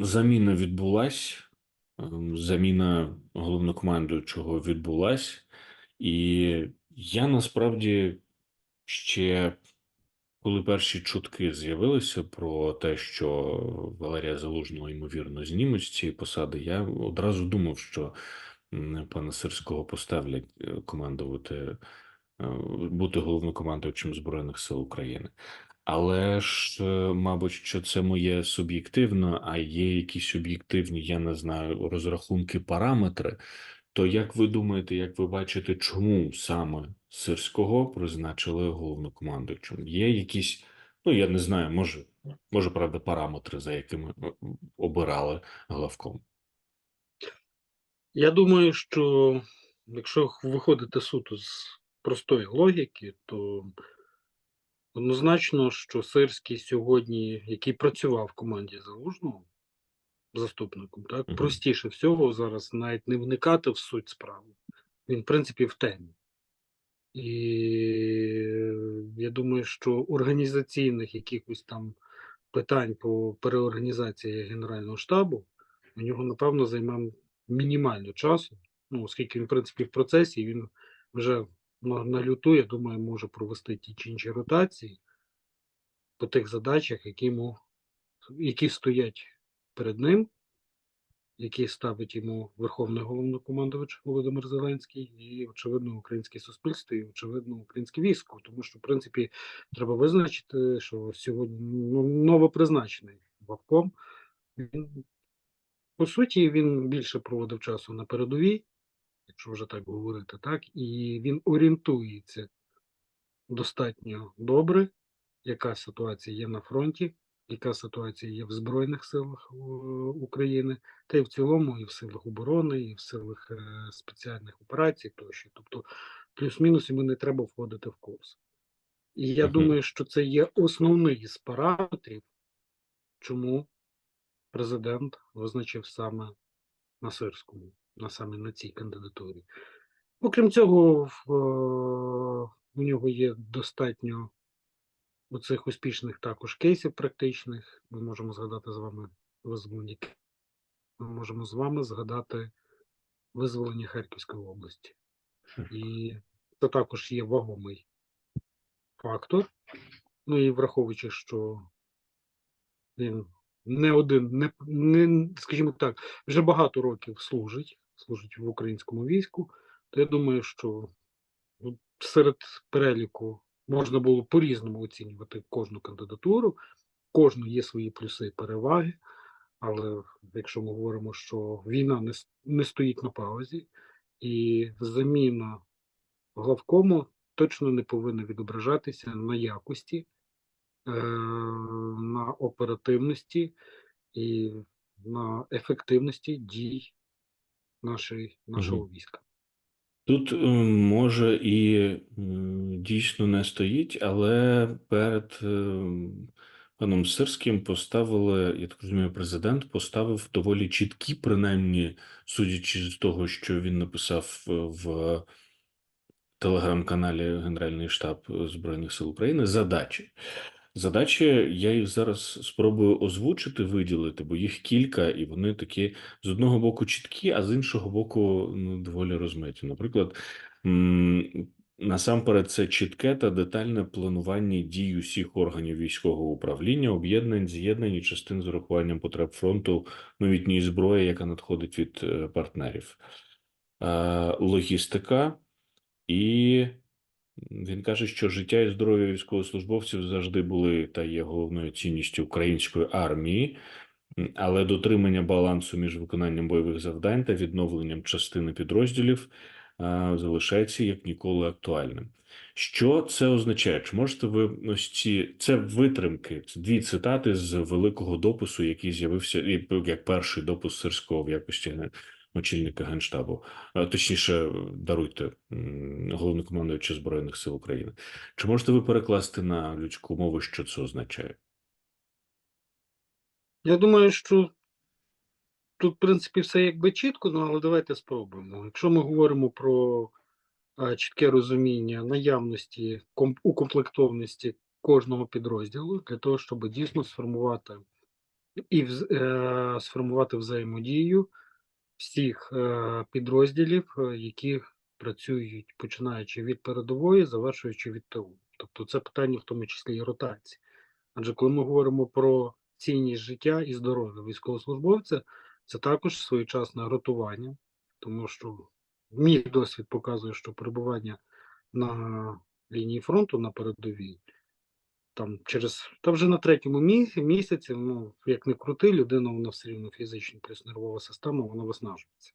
Заміна відбулась, ем, заміна головнокомандуючого відбулась, і я насправді ще, коли перші чутки з'явилися про те, що Валерія Залужного, ймовірно, знімуть з цієї посади, я одразу думав, що пана Сирського поставлять е, командувати, е, бути головнокомандуючим Збройних сил України. Але ж, е, мабуть, що це моє суб'єктивно, а є якісь об'єктивні, я не знаю, розрахунки, параметри. То як ви думаєте, як ви бачите, чому саме Сирського призначили головнокомандуючим? Є якісь, ну я не знаю, може, може, правда, параметри, за якими е, обирали главком? Я думаю, що якщо виходити суто з простої логіки, то однозначно, що Сирський сьогодні, який працював в команді Залужного заступником, так простіше всього зараз навіть не вникати в суть справи. Він, в принципі, в темі. І я думаю, що організаційних якихось там питань по переорганізації Генерального штабу у нього, напевно, займе мінімально часу. Ну, оскільки він, в принципі, в процесі, він вже на, на люту, я думаю, може провести ті чи інші ротації по тих задачах, які, йому, які стоять перед ним, які ставить йому Верховний головнокомандувач Володимир Зеленський, і, очевидно, українське суспільство, і, очевидно, українське військо. Тому що, в принципі, треба визначити, що сьогодні ну, новопризначений Вавком, він, по суті, він більше проводив часу на передовій, якщо вже так говорити, так, і він орієнтується достатньо добре, яка ситуація є на фронті, яка ситуація є в Збройних силах е, України, та й в цілому, і в силах оборони, і в силах е, спеціальних операцій тощо. Тобто, плюс-мінус йому не треба входити в курс. І я Мгм. думаю, що це є основний з параметрів, чому президент визначив саме на Сирському, на саме на цій кандидатурі. Окрім цього, в, е, у нього є достатньо оцих успішних також кейсів практичних. Ми можемо згадати з вами визволення. Ми можемо з вами згадати визволення Харківської області. І це також є вагомий фактор. Ну і враховуючи, що він не один, не, не скажімо так, вже багато років служить, служить в українському війську, то я думаю, що ну, серед переліку можна було по-різному оцінювати кожну кандидатуру, кожну є свої плюси і переваги. Але якщо ми говоримо, що війна не, не стоїть на паузі, і заміна главкому точно не повинна відображатися на якості, е, на оперативності і на ефективності дій нашої, нашого війська. Тут е, може і дійсно не стоїть, але перед е, паном Сирським поставили, я так розумію, президент поставив доволі чіткі, принаймні, судячи з того, що він написав е, в телеграм-каналі Генеральний штаб Збройних сил України, задачі. Задачі я їх зараз спробую озвучити, виділити, бо їх кілька, і вони такі з одного боку чіткі, а з іншого боку, ну, доволі розмиті. Наприклад, насамперед, це чітке та детальне планування дій усіх органів військового управління, об'єднань, з'єднань і частин з урахуванням потреб фронту новітньої зброї, яка надходить від е, партнерів, Е, логістика і він каже, що життя і здоров'я військовослужбовців завжди були та є головною цінністю української армії, але дотримання балансу між виконанням бойових завдань та відновленням частини підрозділів залишається як ніколи актуальним. Що це означає? Чи можете ви ось ці це витримки? Це дві цитати з великого допису, який з'явився як перший допис Сирського в якості очільника генштабу, точніше, даруйте м, головнокомандуюча збройних сил України. Чи можете ви перекласти на людську мову, що це означає? Я думаю, що тут, в принципі, все якби чітко, ну але давайте спробуємо. Якщо ми говоримо про е, чітке розуміння наявності ком- укомплектованості кожного підрозділу для того, щоб дійсно сформувати і е, сформувати взаємодію всіх е, підрозділів, е, які працюють починаючи від передової, завершуючи від ТУ. Тобто це питання в тому числі і ротації. Адже коли ми говоримо про цінність життя і здоров'я військовослужбовця, це також своєчасне ротування, тому що мій досвід показує, що перебування на лінії фронту на передовій, там через та вже на третьому місяці, ну як не крути, людина вона все рівно фізично, плюс нервова система, вона виснажується.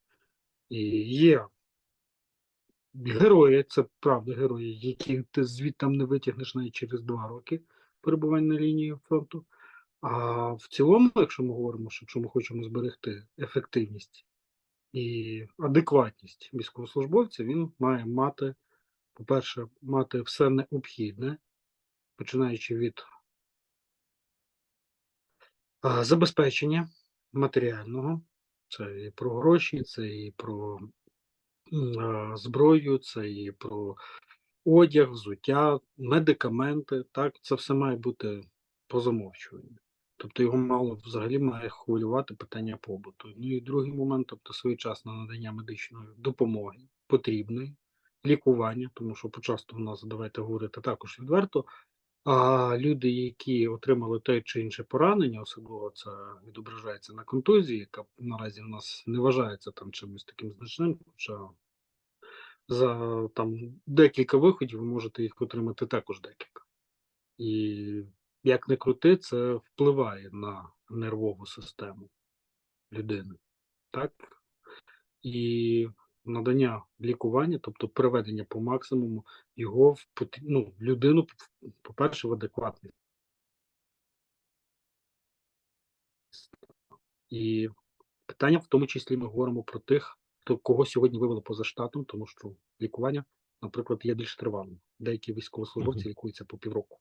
І є герої, це правда, герої, які ти звідти не витягнеш навіть через два роки перебування на лінії фронту. А в цілому, якщо ми говоримо, що якщо ми хочемо зберегти ефективність і адекватність військовослужбовця, він має мати, по-перше, мати все необхідне, починаючи від забезпечення матеріального, це і про гроші, це і про зброю, це і про одяг, взуття, медикаменти. Так, це все має бути по замовчуванню. Тобто його мало взагалі має хвилювати питання побуту. Ну і другий момент, тобто своєчасне надання медичної допомоги потрібної, лікування, тому що почасто в нас, давайте говорити також відверто, а люди, які отримали те чи інше поранення, особливо це відображається на контузії, яка наразі в нас не вважається там чимось таким значним, хоча за там декілька виходів ви можете їх отримати також декілька. І як не крути, це впливає на нервову систему людини. Так? І надання лікування, тобто приведення по максимуму його в ну, людину, по-перше, в адекватний. І питання в тому числі ми говоримо про тих, хто кого сьогодні вивели поза штатом, тому що лікування, наприклад, є більш тривалим. Деякі військовослужбовці лікуються по півроку.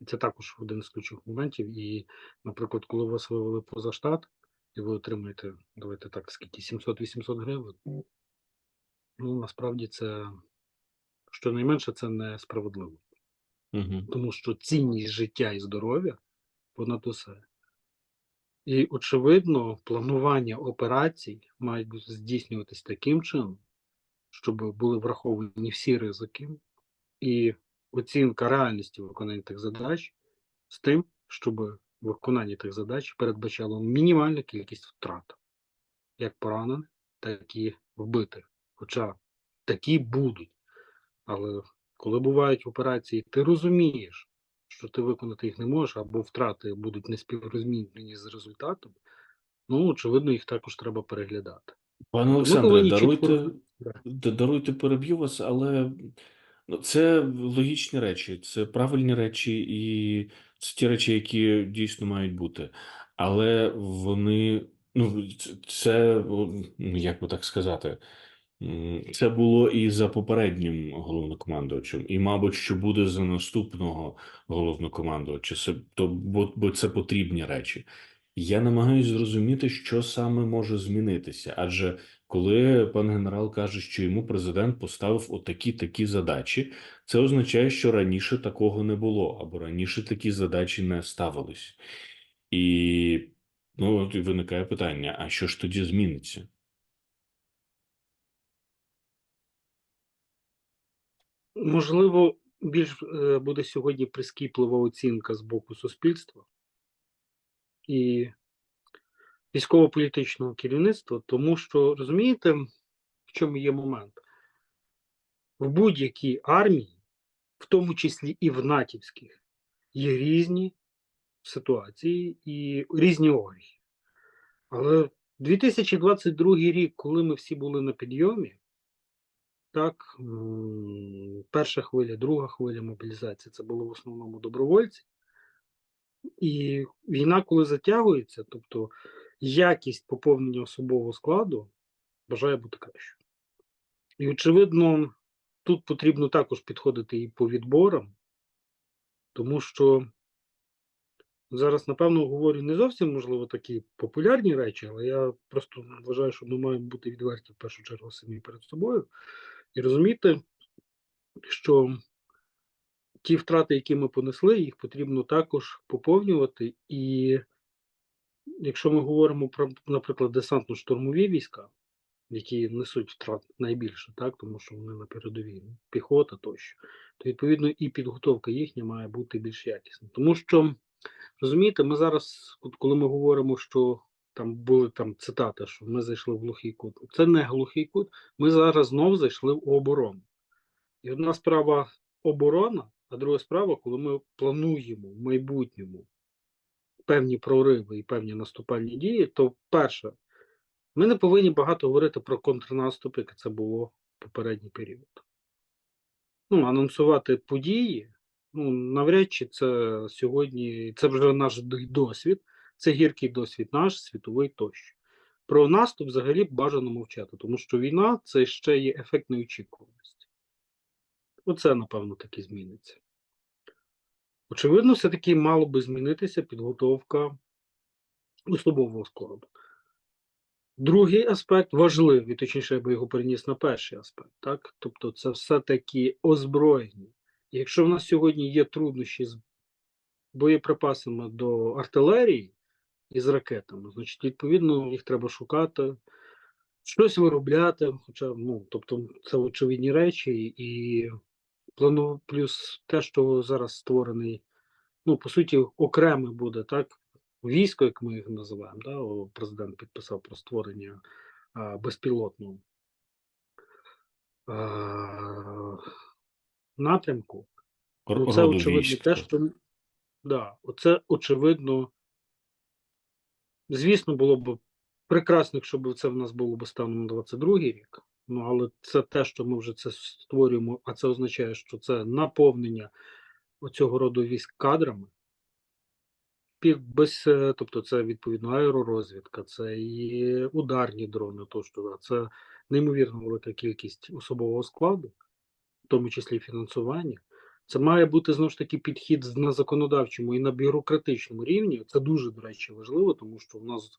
І це також один з ключових моментів. І, наприклад, коли вас вивели поза штат, і ви отримуєте, давайте так, скільки 700-800 гривень. Ну, насправді це щонайменше це несправедливо, Мгм. тому що цінність життя і здоров'я понад усе. І, очевидно, планування операцій мають бути здійснюватись таким чином, щоб були враховані всі ризики, і оцінка реальності виконання тих задач з тим, щоб виконання тих задач передбачало мінімальну кількість втрат, як поранених, так і вбитих. Хоча такі будуть. Але коли бувають операції, ти розумієш, що ти виконати їх не можеш, або втрати будуть неспіврозмінні з результатом, ну, очевидно, їх також треба переглядати. Пане Олександре, чітко даруйте, д- даруйте, переб'ю вас, але ну, це логічні речі, це правильні речі, і це ті речі, які дійсно мають бути. Але вони, ну, це, як би так сказати, це було і за попереднім головнокомандувачем, і, мабуть, що буде за наступного головнокомандувача. Це, бо, бо це потрібні речі. Я намагаюся зрозуміти, що саме може змінитися, адже коли пан генерал каже, що йому президент поставив отакі такі задачі, це означає, що раніше такого не було, або раніше такі задачі не ставились. І ну, от виникає питання: а що ж тоді зміниться? Можливо, більш е, буде сьогодні прискіплива оцінка з боку суспільства і військово-політичного керівництва, тому що розумієте, в чому є момент? В будь-якій армії, в тому числі і в натівських, є різні ситуації і різні огріхи. Але 2022 рік, коли ми всі були на підйомі, так, перша хвиля, друга хвиля мобілізації це були в основному добровольці. І війна, коли затягується, тобто якість поповнення особового складу бажає бути кращою. І, очевидно, тут потрібно також підходити і по відборам, тому що зараз, напевно, говорю не зовсім, можливо, такі популярні речі, але я просто вважаю, що ми маємо бути відверті в першу чергу самі перед собою і розуміти, що ті втрати, які ми понесли, їх потрібно також поповнювати і якщо ми говоримо про, наприклад, десантно-штурмові війська, які несуть втрат найбільше, так, тому що вони на передовій, ну, піхота тощо, то відповідно і підготовка їхня має бути більш якісна. Тому що, розумієте, ми зараз, от коли ми говоримо, що там були там цитати, що ми зайшли в глухий кут. Це не глухий кут, ми зараз знов зайшли в оборону. І одна справа оборона, а друга справа, коли ми плануємо в майбутньому певні прориви і певні наступальні дії, то перше, ми не повинні багато говорити про контрнаступ, як це було в попередній період. Ну, анонсувати події, ну, навряд чи це сьогодні, це вже наш досвід, це гіркий досвід наш, світовий тощо. Про наступ взагалі бажано мовчати, тому що війна це ще є ефект неочікуваності. Оце, напевно, таки зміниться. Очевидно, все-таки мало би змінитися підготовка особового складу. Другий аспект важливий, точніше, я би його переніс на перший аспект, так? Тобто, це все-таки озброєння. Якщо в нас сьогодні є труднощі з боєприпасами до артилерії і з ракетами, значить, відповідно, їх треба шукати, щось виробляти. Хоча, ну, тобто, це очевидні речі, і плану плюс те, що зараз створений, ну, по суті, окреме буде так. Військо, як ми їх називаємо, да, президент підписав про створення а, безпілотного а, напрямку. Ну, це очевидно те, що да, оце очевидно. Звісно, було б прекрасно, якщо б це в нас було б станом на 22-й рік. Ну, але це те, що ми вже це створюємо, а це означає, що це наповнення оцього роду військ кадрами. Без, е, тобто це відповідно аеророзвідка, це і ударні дрони, тощо, це неймовірно велика кількість особового складу, в тому числі фінансування. Це має бути знову ж таки підхід на законодавчому і на бюрократичному рівні. Це дуже, до речі, важливо, тому що в нас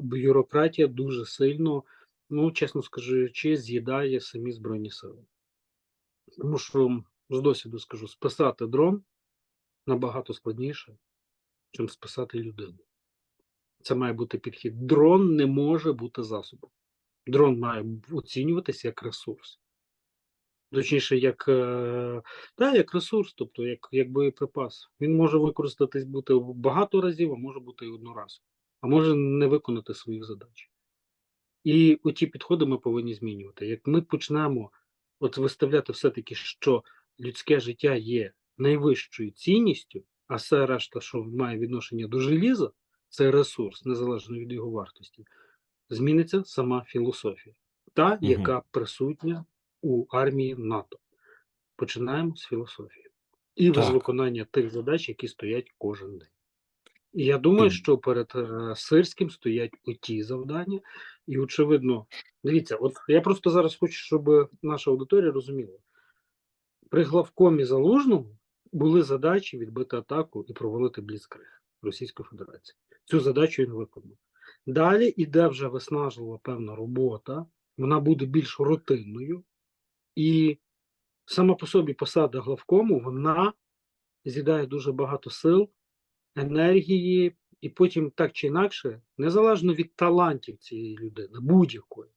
бюрократія дуже сильно, ну чесно скажучи, з'їдає самі збройні сили. Тому що з досвіду скажу, списати дрон набагато складніше, чим списати людину. Це має бути підхід. Дрон не може бути засобом. Дрон має оцінюватися як ресурс. Точніше, як, е, да, як ресурс, тобто як, як боєприпас. Він може використатись бути багато разів, а може бути і одноразово, а може не виконати своїх задач. І оті підходи ми повинні змінювати. Як ми почнемо от виставляти все-таки, що людське життя є найвищою цінністю, а все решта, що має відношення до желіза, це ресурс, незалежно від його вартості, зміниться сама філософія, та, Мгм. яка присутня у армії НАТО. Починаємо з філософії і Так. з виконання тих задач, які стоять кожен день. І я думаю, що перед е, Сирським стоять оті завдання, і очевидно, дивіться, от я просто зараз хочу, щоб наша аудиторія розуміла. При главкомі залужному були задачі відбити атаку і провалити бліцкриг Російської Федерації. Цю задачу він виконав. Далі іде вже виснажлива певна робота, вона буде більш рутинною, і сама по собі посада главкому вона з'їдає дуже багато сил, енергії, і потім так чи інакше, незалежно від талантів цієї людини, будь-якої,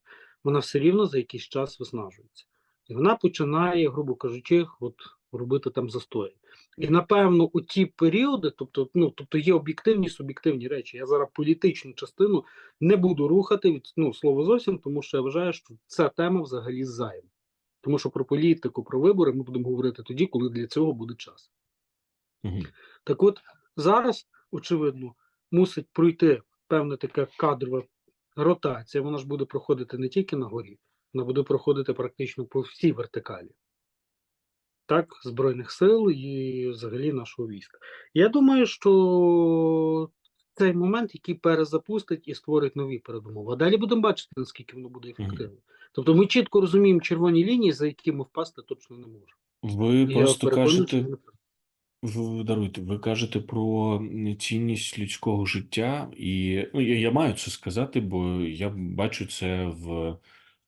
вона все рівно за якийсь час виснажується. І вона починає, грубо кажучи, от робити там застої. І напевно, у ті періоди, тобто, ну, тобто є об'єктивні суб'єктивні речі. Я зараз політичну частину не буду рухати від ну, слова зовсім, тому що я вважаю, що ця тема взагалі зайва. Тому що про політику, про вибори ми будемо говорити тоді, коли для цього буде час. Мгм. Так от зараз, очевидно, мусить пройти певна така кадрова ротація. Вона ж буде проходити не тільки на горі, вона буде проходити практично по всій вертикалі. Так, Збройних сил і взагалі нашого війська. Я думаю, що цей момент, який перезапустить і створить нові передумови. А далі будемо бачити, наскільки воно буде ефективно. Тобто ми чітко розуміємо червоні лінії, за які ми впасти точно не можемо. Ви я просто кажете, ви даруйте, ви кажете про цінність людського життя, і ну, я, я маю це сказати, бо я бачу це в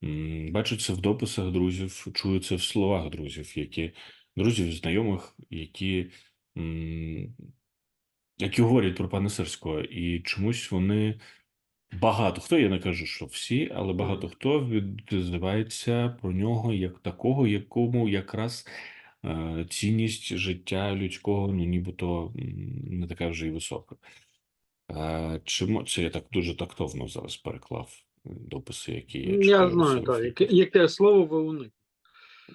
м, бачу це в дописах друзів, чую це в словах друзів, які друзів, знайомих, які м, які говорять про пана Сирського, і чомусь вони багато хто, я не кажу, що всі, але багато хто відзивається про нього як такого, якому якраз е, цінність життя людського, ну нібито не така вже й висока. Е, чому це я так дуже тактовно зараз переклав е, дописи, які я Я читаю знаю, так, яке, яке слово ви уникли.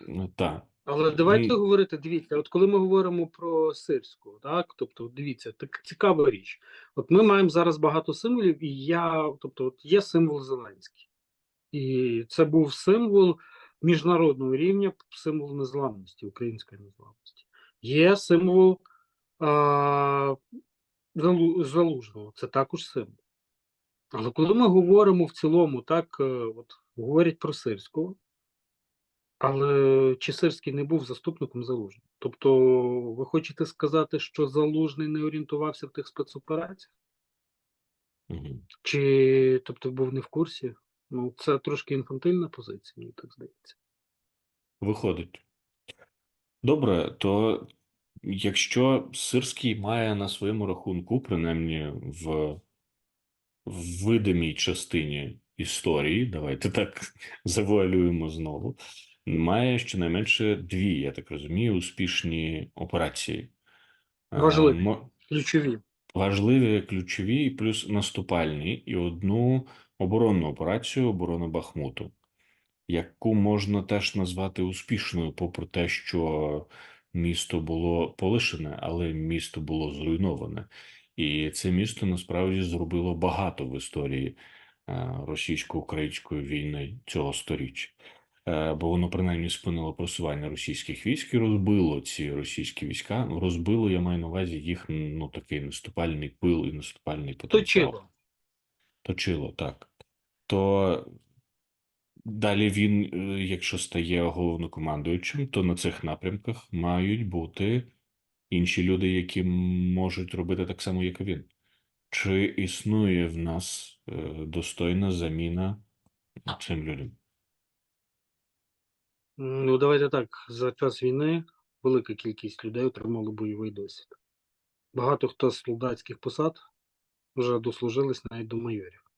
Ну, Так. Але давайте Ну, говорити, дивіться, от коли ми говоримо про сирську, так, тобто, дивіться, так цікава річ. От ми маємо зараз багато символів, і я, тобто, от є символ Зеленський. І це був символ міжнародного рівня, символ незламності, української незламності. Є символ а, Залу- Залужного, це також символ. Але коли ми говоримо в цілому, так, е, от говорять про Сирського, але чи Сирський не був заступником Залужного? Тобто, ви хочете сказати, що Залужний не орієнтувався в тих спецопераціях? Чи тобто був не в курсі? Ну, це трошки інфантильна позиція, мені так здається. Виходить. Добре, то якщо Сирський має на своєму рахунку, принаймні в, в видимій частині історії, давайте так завуалюємо знову, має щонайменше дві, я так розумію, успішні операції. Е, Важливі. Ключові. Важливі, ключові, плюс наступальні, і одну оборонну операцію оборони Бахмуту, яку можна теж назвати успішною, попри те, що місто було полишене, але місто було зруйноване. І це місто насправді зробило багато в історії е, російсько-української війни цього сторіччя. Е, Бо воно принаймні спинило просування російських військ і розбило ці російські війська. Розбило, я маю на увазі їх ну такий наступальний пил і наступальний потенціал. Точило. Точило, так. То далі він, е, якщо стає головнокомандуючим, то на цих напрямках мають бути інші люди, які можуть робити так само, як і він. Чи існує в нас е, достойна заміна цим людям? Ну, давайте так. За час війни велика кількість людей отримали бойовий досвід. Багато хто з солдатських посад вже дослужились навіть до майорів.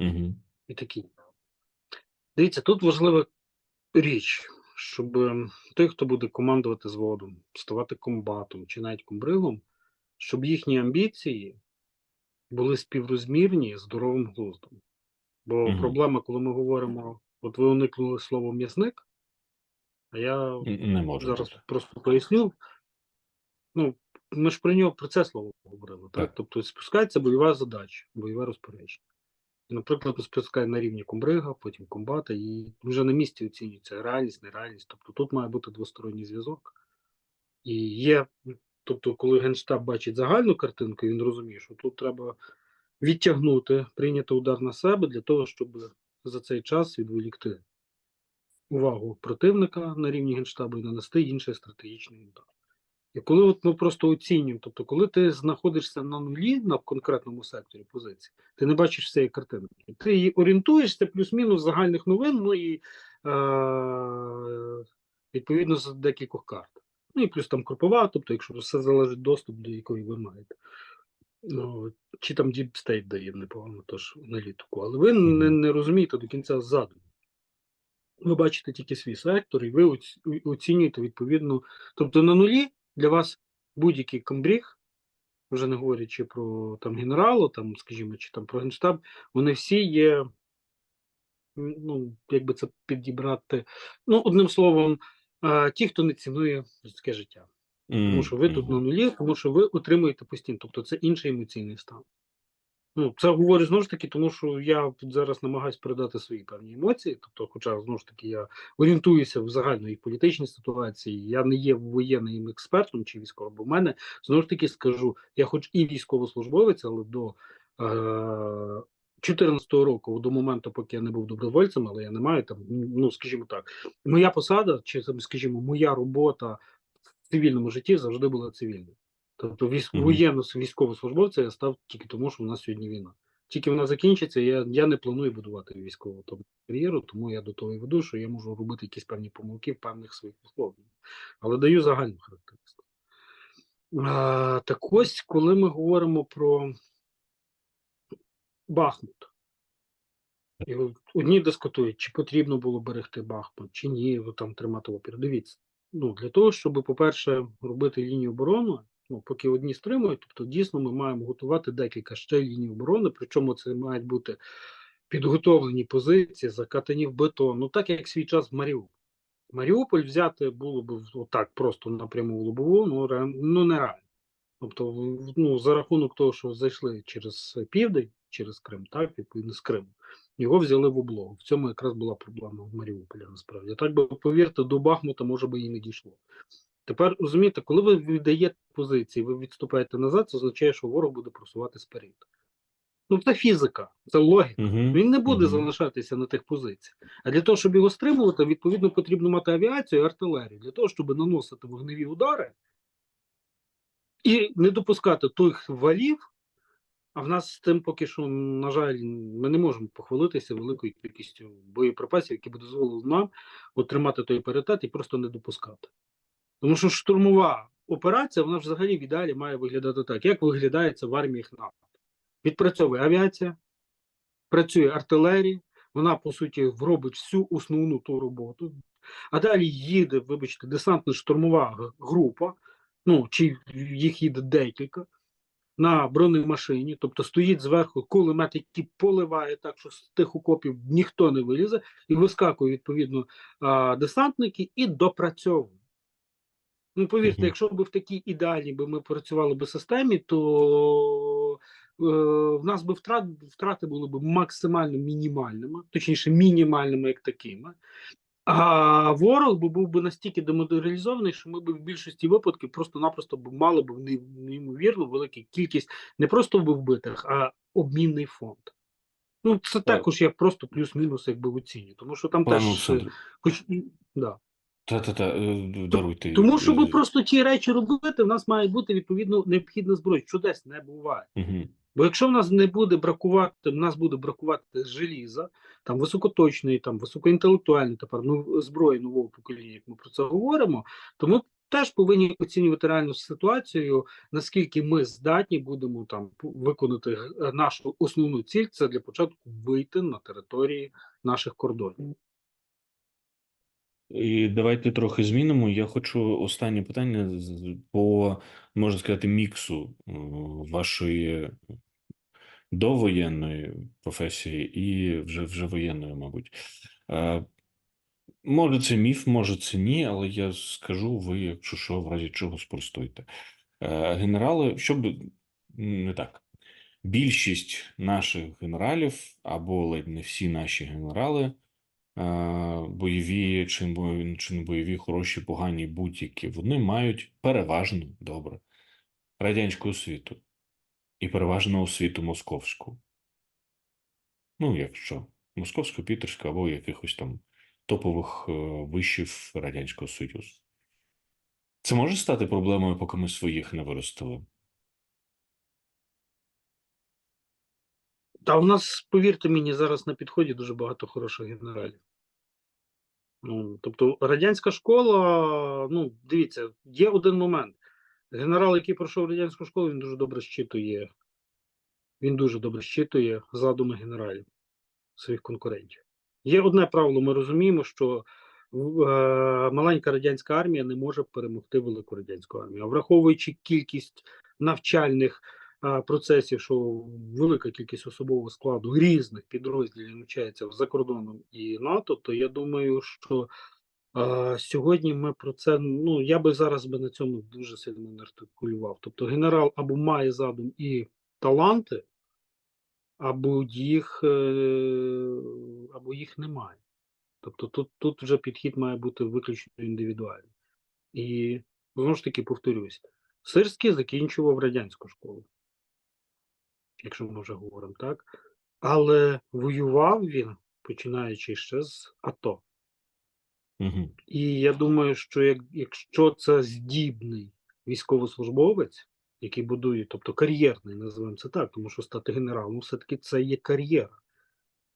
Угу. І такі. Дивіться, тут важлива річ, щоб ем, той, хто буде командувати зводом, ставати комбатом чи навіть комбригом, щоб їхні амбіції були співрозмірні з здоровим глуздом. Бо Мгм. проблема, коли ми говоримо, от ви уникнули слово м'ясник, а я Не може зараз просто поясню. Ну, ми ж про нього про це слово говорили, так? Так. Тобто спускається бойова задача, бойове розпорядження. І, наприклад, спускає на рівні комбрига, потім комбата, і вже на місці оцінюється реальність, нереальність. Тобто тут має бути двосторонній зв'язок. І є, тобто, коли Генштаб бачить загальну картинку, він розуміє, що тут треба відтягнути, прийняти удар на себе для того, щоб за цей час відволікти увагу противника на рівні Генштабу і нанести інший стратегічний удар. І коли от ми просто оцінюємо, тобто, коли ти знаходишся на нулі на конкретному секторі позиції, ти не бачиш всієї картинки. Ти її орієнтуєшся плюс-мінус загальних новин, ну і е, відповідно з декількох карт. Ну і плюс там крупова, тобто, якщо все залежить доступ, до якої ви маєте. Ну, чи там Deep State дає непогано теж аналітику, але ви не, не розумієте до кінця задуму. Ви бачите тільки свій сектор, і ви оцінюєте відповідно. Тобто на нулі для вас будь-який комбріг, вже не говорячи про там генералу, там, скажімо, чи там про генштаб, вони всі є, ну, як би це підібрати. Ну, одним словом, е, ті, хто не цінує людське життя. Тому що ви тут на нулі, тому що ви отримуєте постійно. Тобто це інший емоційний стан. Ну, це говорю знову ж таки, тому що я тут зараз намагаюся передати свої певні емоції. Тобто, хоча знову ж таки я орієнтуюся в загальної політичній ситуації, я не є воєнним експертом чи військовим, бо в мене знову ж таки скажу, я хоч і військовослужбовець, але до е- 14-го року, до моменту, поки я не був добровольцем, але я не маю там, ну скажімо так, моя посада, чи скажімо, моя робота в цивільному житті завжди була цивільною. Тобто військ... Мгм. воєнно військовослужбовця я став тільки тому, що в нас сьогодні війна. Тільки вона закінчиться, я, я не планую будувати військову там, кар'єру, тому я до того і веду, що я можу робити якісь певні помилки в певних своїх висловленнях. Але даю загальну характеристику. А, так ось, коли ми говоримо про Бахмут, і одні дискутують, чи потрібно було берегти Бахмут, чи ні, там тримати опір. Дивіться, ну для того, щоб, по-перше, робити лінію оборони, ну поки одні стримують, тобто дійсно ми маємо готувати декілька ще ліній оборони, причому це мають бути підготовлені позиції, закатані в бетон, ну так як свій час в Маріуполь. Маріуполь взяти було б отак просто напряму в лобову, ну, ре- ну нереально. Тобто, ну, за рахунок того, що зайшли через південь, через Крим, так, відповідно з Криму, його взяли в облогу. В цьому якраз була проблема в Маріуполі, насправді. Так би, повірте, до Бахмута, може би, і не дійшло. Тепер розумієте, коли ви віддаєте позиції, ви відступаєте назад, це означає, що ворог буде просувати сперед. Ну, це фізика, це логіка. Угу. Він не буде Мгм. залишатися на тих позиціях. А для того, щоб його стримувати, відповідно потрібно мати авіацію і артилерію для того, щоб наносити вогневі удари і не допускати тих валів. А в нас з тим поки що, на жаль, ми не можемо похвалитися великою кількістю боєприпасів, які б дозволили нам отримати той паритет і просто не допускати. Тому що штурмова операція, вона взагалі в ідеалі має виглядати так, як виглядає це в арміях НАТО. Відпрацьовує авіація, працює артилерія, вона, по суті, робить всю основну ту роботу. А далі їде, вибачте, десантно-штурмова група, ну, чи їх їде декілька, на бронемашині, тобто стоїть зверху кулемет, який поливає так, що з тих окопів ніхто не вилізе, і вискакує, відповідно, десантники і допрацьовують. Ну, повірте, якщо б в такій ідеальній би ми працювали би системі, то е, в нас би втрат, втрати були б максимально мінімальними, точніше, мінімальними як такими. А ворог би був би настільки демодералізований, що ми б в більшості випадків просто-напросто б мали б неймовірно велику кількість не просто вбитих, а обмінний фонд. Ну, це також я просто плюс-мінус якби оцінюю, тому що там Пане теж, хоч да. Та-та-та, е, даруйте. Тому, щоб Е, просто ті речі робити, в нас має бути відповідно необхідна зброя. Чудес не буває. мгм. Бо якщо в нас не буде бракувати, в нас буде бракувати желіза, там високоточної, там високоінтелектуальної тепер ну, зброї нового покоління, як ми про це говоримо, то ми теж повинні оцінювати реальну ситуацію, наскільки ми здатні будемо там виконати нашу основну ціль, це для початку вийти на території наших кордонів. І давайте трохи змінимо. Я хочу останнє питання по, можна сказати, міксу е, вашої довоєнної професії і вже, вже воєнної, мабуть. Е, Може, це міф, може, це ні, але я скажу, ви, якщо що, в разі чого спростуйте. Е, Генерали, щоб не так. Більшість наших генералів, або ледь не всі наші генерали, бойові чи, не бойові, хороші, погані, будь-які, вони мають переважно добре радянську освіту і переважно освіту московську. Ну, якщо московську, пітерську або якихось там топових е, вишів Радянського Союзу. Це може стати проблемою, поки ми своїх не виростили. Та у нас, повірте мені, зараз на підході дуже багато хороших генералів. Ну, тобто, радянська школа, ну, дивіться, є один момент. Генерал, який пройшов радянську школу, він дуже добре щитує. Він дуже добре щитує задуми генералів своїх конкурентів. Є одне правило: ми розуміємо, що е, маленька радянська армія не може перемогти велику радянську армію. А враховуючи кількість навчальних процесів, що велика кількість особового складу різних підрозділів навчається за кордоном і НАТО, то я думаю, що е, сьогодні ми про це ну я би зараз би на цьому дуже сильно не артикулював. Тобто, генерал або має задум і таланти, або їх, е, або їх немає. Тобто тут, тут вже підхід має бути виключно індивідуальний. І знову ж таки повторюсь, Сирський закінчував радянську школу, якщо ми вже говоримо так. Але воював він, починаючи ще з АТО. Угу. І я думаю, що як, якщо це здібний військовослужбовець, який будує, тобто кар'єрний, називаємо це так, тому що стати генералом, все-таки це є кар'єра.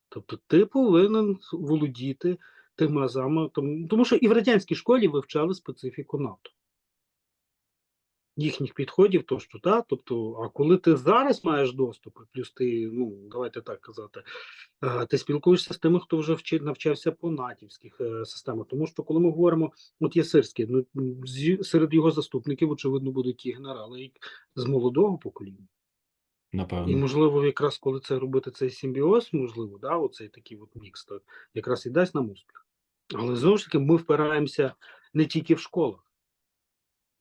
Тобто ти повинен володіти тими азами, тому, тому що і в радянській школі вивчали специфіку НАТО. Їхніх підходів, то що та, тобто, а коли ти зараз маєш доступ, плюс ти, ну давайте так казати, е, ти спілкуєшся з тими, хто вже вчи, навчався по натівських е, системах. Тому що коли ми говоримо, от є сирський, ну серед його заступників, очевидно, будуть ті генерали з молодого покоління. Напевно. І можливо, якраз коли це робити цей симбіоз, можливо, да, оцей такий от мікс, то якраз і дасть нам успіх. Але знову ж таки, ми впираємося не тільки в школах,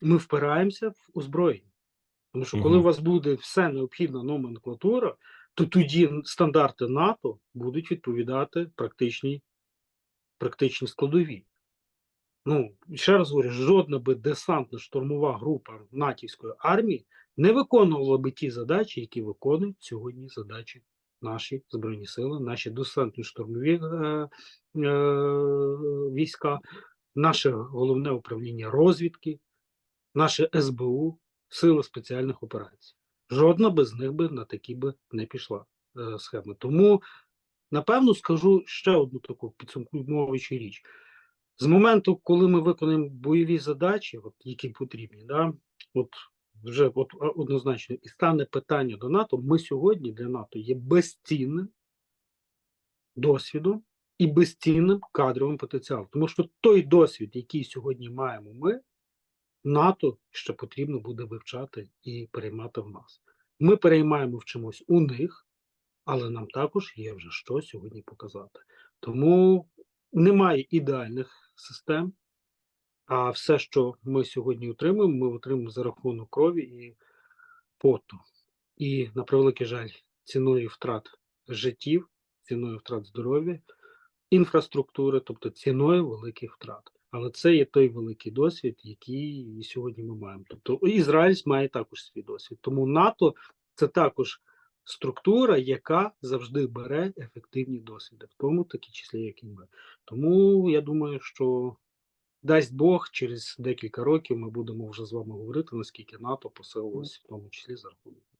ми впираємося в озброєння. Тому що коли у вас буде все необхідна номенклатура, то тоді стандарти НАТО будуть відповідати практичній, практичній складовій. Ну, ще раз говорю, жодна би десантна штурмова група натівської армії не виконувала би ті задачі, які виконують сьогодні задачі наші Збройні Сили, наші десантні штурмові е, е, війська, наше головне управління розвідки, наше СБУ, Сили спеціальних операцій. Жодна без них би на такі би не пішла е, схеми. Тому, напевно, скажу ще одну таку підсумковуючу річ. З моменту, коли ми виконуємо бойові задачі, от, які потрібні, да, от вже от, однозначно, і стане питання до НАТО, ми сьогодні для НАТО є безцінним досвідом і безцінним кадровим потенціалом. Тому що той досвід, який сьогодні маємо ми, НАТО ще потрібно буде вивчати і переймати в нас. Ми переймаємо вчимось у них, але нам також є вже що сьогодні показати. Тому немає ідеальних систем, а все, що ми сьогодні отримуємо, ми отримуємо за рахунок крові і поту. І на превеликий жаль, ціною втрат життів, ціною втрат здоров'я, інфраструктури, тобто ціною великих втрат. Але це є той великий досвід, який сьогодні ми маємо. Тобто Ізраїль має також свій досвід. Тому НАТО це також структура, яка завжди бере ефективні досвіди, в тому такі числі, як і ми. Тому я думаю, що дасть Бог, через декілька років ми будемо вже з вами говорити, наскільки НАТО посилилось, в тому числі за рахунок